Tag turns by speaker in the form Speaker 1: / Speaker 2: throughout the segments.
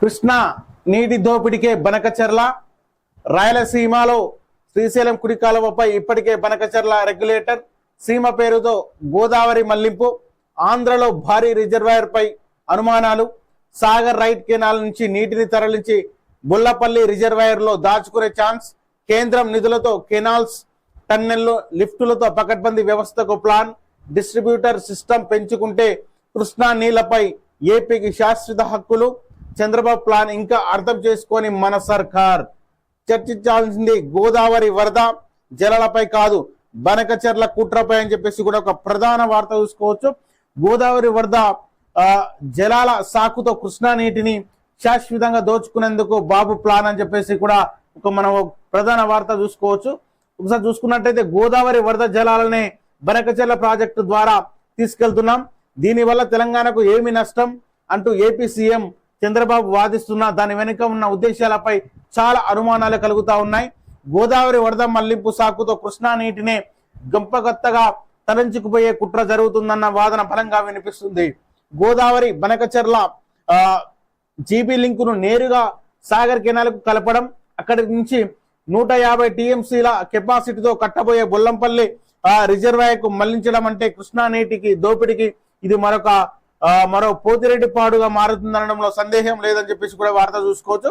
Speaker 1: కృష్ణా నీటి దోపిడికే బనకచర్ల రాయలసీమలో శ్రీశైలం కుడి కాలువపై ఇప్పటికే బనకచర్ల రెగ్యులేటర్ సీమ పేరుతో గోదావరి మళ్ళింపు ఆంధ్రలో భారీ రిజర్వాయర్ పై అనుమానాలు సాగర్ రైట్ కెనాల్ నుంచి నీటిని తరలించి బుల్లపల్లి రిజర్వాయర్లో దాచుకునే ఛాన్స్ కేంద్రం నిధులతో కెనాల్స్ టన్నెల్లో లిఫ్టులతో పకడ్బందీ వ్యవస్థకు ప్లాన్ డిస్ట్రిబ్యూటర్ సిస్టమ్ పెంచుకుంటే కృష్ణా నీళ్ళపై ఏపీకి శాశ్వత హక్కులు చంద్రబాబు ప్లాన్ ఇంకా అర్థం చేసుకొని మన సర్కార్. చర్చించాల్సింది గోదావరి వరద జలాలపై కాదు బనకచర్ల కుట్రపై అని చెప్పేసి కూడా ఒక ప్రధాన వార్త చూసుకోవచ్చు. గోదావరి వరద జలాల సాకుతో కృష్ణా నీటిని శాశ్వతంగా దోచుకునేందుకు బాబు ప్లాన్ అని చెప్పేసి కూడా ఒక మనం ప్రధాన వార్త చూసుకోవచ్చు. ఒకసారి చూసుకున్నట్టయితే గోదావరి వరద జలాలనే బనకచర్ల ప్రాజెక్టు ద్వారా తీసుకెళ్తున్నాం. దీనివల్ల తెలంగాణకు ఏమి నష్టం అంటూ ఏపీ సీఎం చంద్రబాబు వాదిస్తున్న దాని వెనుక ఉన్న ఉద్దేశాలపై చాలా అనుమానాలు కలుగుతా ఉన్నాయి. గోదావరి వరద మళ్ళింపు సాకుతో కృష్ణా నీటినే గంపగత్తగా తరంచుకుపోయే కుట్ర జరుగుతుందన్న వాదన బలంగా వినిపిస్తుంది. గోదావరి బనకచర్ల ఆ, జీబీ లింకును నేరుగా సాగర్ కెనాల్కు కలపడం అక్కడి నుంచి నూట యాభై టీఎంసీల కెపాసిటీతో కట్టబోయే బొల్లంపల్లి ఆ, రిజర్వాయర్కు మళ్ళించడం అంటే కృష్ణా నీటికి దోపిడికి ఇది మరొక మరో పోతిరెడ్డి పాడుగా మారుతుందనడంలో సందేహం లేదని చెప్పేసి కూడా వార్త చూసుకోవచ్చు.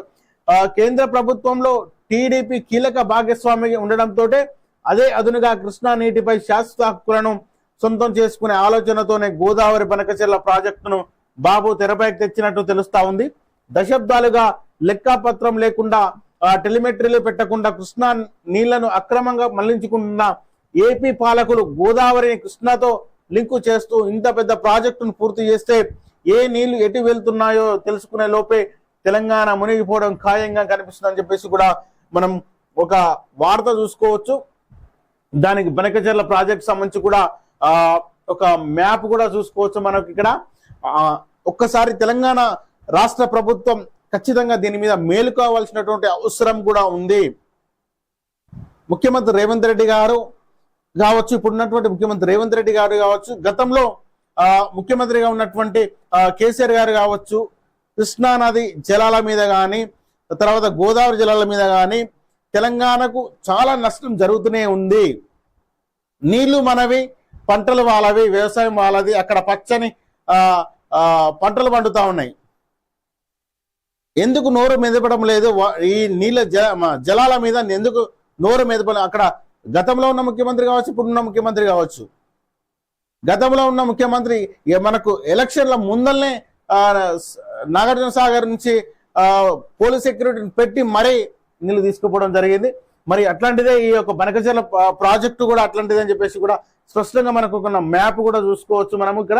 Speaker 1: కేంద్ర ప్రభుత్వంలో టీడీపీ కీలక భాగస్వామి ఉండడంతో అదే అదునుగా కృష్ణా నీటిపై శాశ్వత హక్కులను సొంతం చేసుకునే ఆలోచనతోనే గోదావరి బనకచెర్ల ప్రాజెక్టును బాబు తెరపైకి తెచ్చినట్టు తెలుస్తా ఉంది. దశాబ్దాలుగా లెక్కాపత్రం లేకుండా టెలిమెట్రీలు పెట్టకుండా కృష్ణా నీళ్ళను అక్రమంగా మళ్ళించుకుంటున్న ఏపీ పాలకులు గోదావరిని కృష్ణాతో లింకు చేస్తూ ఇంత పెద్ద ప్రాజెక్టును పూర్తి చేస్తే ఏ నీళ్ళు ఎటు వెళ్తున్నాయో తెలుసుకునే లోపే తెలంగాణ మునిగిపోవడం ఖాయంగా కనిపిస్తుందని చెప్పేసి కూడా మనం ఒక వార్త చూసుకోవచ్చు. దానికి బనకచర్ల ప్రాజెక్ట్ సంబంధించి కూడా ఒక మ్యాప్ కూడా చూసుకోవచ్చు మనకి ఇక్కడ. ఒక్కసారి తెలంగాణ రాష్ట్ర ప్రభుత్వం ఖచ్చితంగా దీని మీద మేలుకోవాల్సినటువంటి అవసరం కూడా ఉంది. ముఖ్యమంత్రి రేవంత్ రెడ్డి గారు కావచ్చు ఇప్పుడు ఉన్నటువంటి ముఖ్యమంత్రి రేవంత్ రెడ్డి గారు కావచ్చు గతంలో ఆ, ముఖ్యమంత్రిగా ఉన్నటువంటి ఆ, కేసీఆర్ గారు కావచ్చు కృష్ణా నది జలాల మీద కానీ తర్వాత గోదావరి జలాల మీద కానీ తెలంగాణకు చాలా నష్టం జరుగుతూనే ఉంది. నీళ్ళు మనవి పంటలు వాళ్ళవి వ్యవసాయం వాళ్ళది అక్కడ పచ్చని ఆ, పంటలు పండుతా ఉన్నాయి. ఎందుకు నోరు మెదపడం లేదు? ఈ నీళ్ళ జల జలాల మీద ఎందుకు నోరు మెదపడం? అక్కడ గతంలో ఉన్న ముఖ్యమంత్రి కావచ్చు ఇప్పుడు ఉన్న ముఖ్యమంత్రి కావచ్చు. గతంలో ఉన్న ముఖ్యమంత్రి మనకు ఎలక్షన్ల ముందల్నే నాగార్జునసాగర్ నాగార్జున సాగర్ నుంచి పోలీస్ సెక్యూరిటీని పెట్టి మరీ నీళ్ళు తీసుకుపోవడం జరిగింది. మరి అట్లాంటిదే ఈ యొక్క బనకజల ప్రాజెక్టు కూడా అట్లాంటిదే అని చెప్పేసి కూడా స్పష్టంగా మనకు ఒక మ్యాప్ కూడా చూసుకోవచ్చు మనము ఇక్కడ.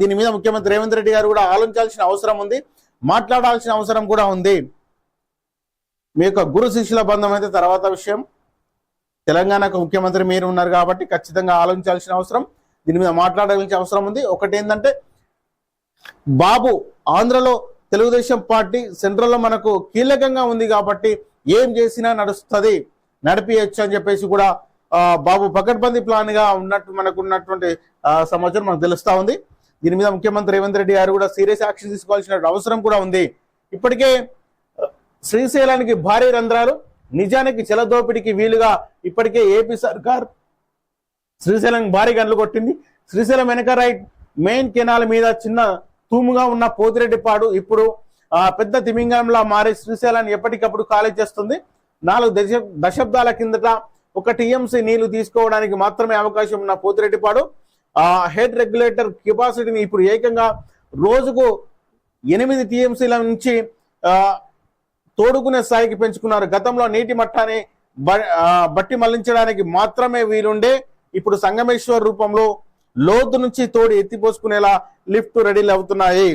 Speaker 1: దీని మీద ముఖ్యమంత్రి రేవంత్ రెడ్డి గారు కూడా ఆలోచించాల్సిన అవసరం ఉంది మాట్లాడాల్సిన అవసరం కూడా ఉంది. మీ యొక్క గురు శిష్యుల బంధం అయితే తర్వాత విషయం. తెలంగాణకు ముఖ్యమంత్రి మీరు ఉన్నారు కాబట్టి ఖచ్చితంగా ఆలోచించాల్సిన అవసరం. దీని మీద మాట్లాడాల్సిన అవసరం ఉంది. ఒకటి ఏంటంటే బాబు ఆంధ్రలో తెలుగుదేశం పార్టీ సెంట్రల్లో మనకు కీలకంగా ఉంది కాబట్టి ఏం చేసినా నడుస్తుంది. నడిపియచ్చు అని చెప్పేసి కూడా బాబు పకడ్బందీ ప్లాన్గా ఉన్నట్టు మనకు ఉన్నటువంటి సమాచారం మనకు తెలుస్తా ఉంది. దీని మీద ముఖ్యమంత్రి రేవంత్ రెడ్డి గారు కూడా సీరియస్ యాక్షన్ తీసుకోవాల్సిన అవసరం కూడా ఉంది. ఇప్పటికే శ్రీశైలానికి భారీ రంధ్రాలు నిజానికి చెలదోపిడికి వీలుగా ఇప్పటికే ఏపీ సర్కార్ శ్రీశైలం భారీ గంటలు కొట్టింది. శ్రీశైలం వెనక రైట్ మెయిన్ కెనాల్ మీద చిన్న తూముగా ఉన్న పోతిరెడ్డిపాడు ఇప్పుడు ఆ పెద్ద తిమింగంలా మారి శ్రీశైలాన్ని ఎప్పటికప్పుడు ఖాళీ చేస్తుంది. నాలుగు దశ దశాబ్దాల కిందట ఒక టీఎంసీ నీళ్ళు తీసుకోవడానికి మాత్రమే అవకాశం ఉన్న పోతిరెడ్డిపాడు. ఆ హెడ్ రెగ్యులేటర్ కెపాసిటీని ఇప్పుడు ఏకంగా రోజుకు ఎనిమిది టీఎంసీల నుంచి ఆ, తోడుకునే స్థాయికి పెంచుకున్నారు. గతంలో నీటి మట్టాన్ని బట్టి మళ్ళించడానికి మాత్రమే వీలుండే ఇప్పుడు సంగమేశ్వర్ రూపంలో లోతు నుంచి తోడి ఎత్తిపోసుకునేలా లిఫ్ట్ రెడీలు అవుతున్నాయి.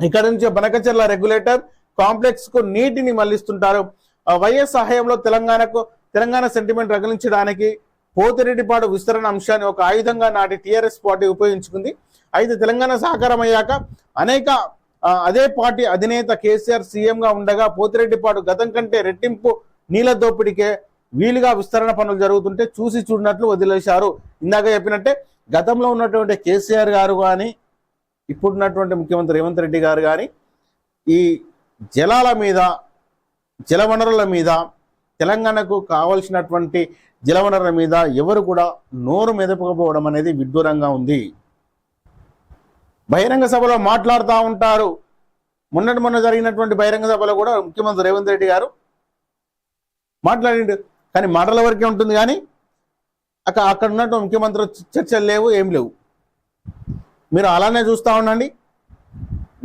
Speaker 1: ఇక్కడ నుంచి బనకచర్ల రెగ్యులేటర్ కాంప్లెక్స్కు నీటిని మళ్ళిస్తుంటారు. వైఎస్ సహాయంలో తెలంగాణకు తెలంగాణ సెంటిమెంట్ రగిలించడానికి పోతిరెడ్డిపాడు విస్తరణ అంశాన్ని ఒక ఆయుధంగా నాటి టిఆర్ఎస్ పార్టీ ఉపయోగించుకుంది. అయితే తెలంగాణ సహకారం అయ్యాక అనేక అదే పార్టీ అధినేత కేసీఆర్ సీఎం గా ఉండగా పోతిరెడ్డిపాడు గతం కంటే రెట్టింపు నీళ్ళ దోపిడికే వీలుగా విస్తరణ పనులు జరుగుతుంటే చూసి చూడనట్లు వదిలేశారు. ఇందాక చెప్పినట్టే గతంలో ఉన్నటువంటి కేసీఆర్ గారు కానీ ఇప్పుడున్నటువంటి ముఖ్యమంత్రి రేవంత్ రెడ్డి గారు కానీ ఈ జలాల మీద జలవనరుల మీద తెలంగాణకు కావలసినటువంటి జలవనరుల మీద ఎవరు కూడా నోరు మెదపకపోవడం అనేది విడ్డూరంగా ఉంది. బహిరంగ సభలో మాట్లాడుతూ ఉంటారు. మొన్నటి మొన్న జరిగినటువంటి బహిరంగ సభలో కూడా ముఖ్యమంత్రి రేవంత్ రెడ్డి గారు మాట్లాడిండు. కానీ మాటల వరకే ఉంటుంది కానీ అక్కడ అక్కడ ఉన్నట్టు ముఖ్యమంత్రి చర్చలు లేవు ఏం లేవు. మీరు అలానే చూస్తూ ఉండండి.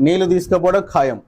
Speaker 1: నీళ్ళు తీసుకుపోవడం ఖాయం.